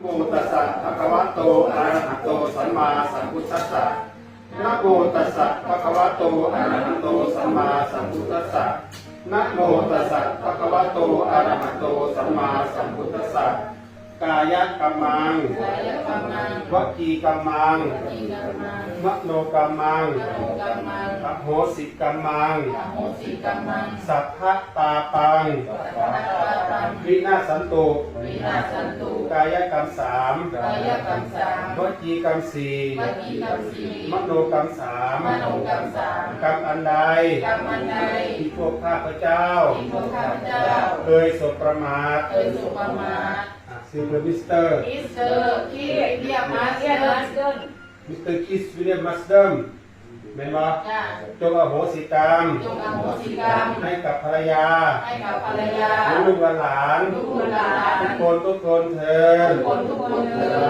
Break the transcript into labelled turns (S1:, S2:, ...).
S1: โมตัสสะภะคะวะโตอะระหะโตสัมมาสัมพุทธัสสะนะโมตัสสะภะคะวะโตอะระหะโตสัมมาสัมพุทธัสสะนะโมตัสสะภะคะวะโตอะระหะโตสัมมาสัมพุทธัสสะกายกัมมัง
S2: กายกรรมัง
S1: วจีกัมมัง
S2: จีกรรมัง
S1: มโนกัมมัง
S2: มโนกรรมัง
S1: อโหสิกัมมัง
S2: อโหสิกรรมัง
S1: สัพพะตาปัง
S2: สัพพะตาปัง
S1: วินาศสันตุ
S2: วินาศสันตุ
S1: กายกรรมสาม
S2: กายกรรมสาม
S1: วจีกรรมสี่
S2: วจีกรรมสี่
S1: มโนกรรมสาม
S2: มโนกรรมสาม
S1: กรรมอันใด
S2: กรรมอันใด
S1: ที่พวกข้าพเจ้า
S2: ที่พวกข้าพเจ้า
S1: เคยสบประมาท
S2: เคยสุประมาท
S1: อะซิลเวอร์มิสเตอร์
S2: มิสเตอร์ที่เรียกมาสเตอร์
S1: มิสเตอร์คิสวิลเลียมมัสเดิม แม่นบ่
S2: จ้า
S1: จงอโหสิกรรม
S2: จงอโหสิกรรม
S1: ให้กับภรรยา
S2: ให้กับภรรยา
S1: ลูกหลาน
S2: ลูกหลาน
S1: ทุกคนทุกคนเถิ
S2: ทุ
S1: ด
S2: กคนทุกคนเถิ
S1: สา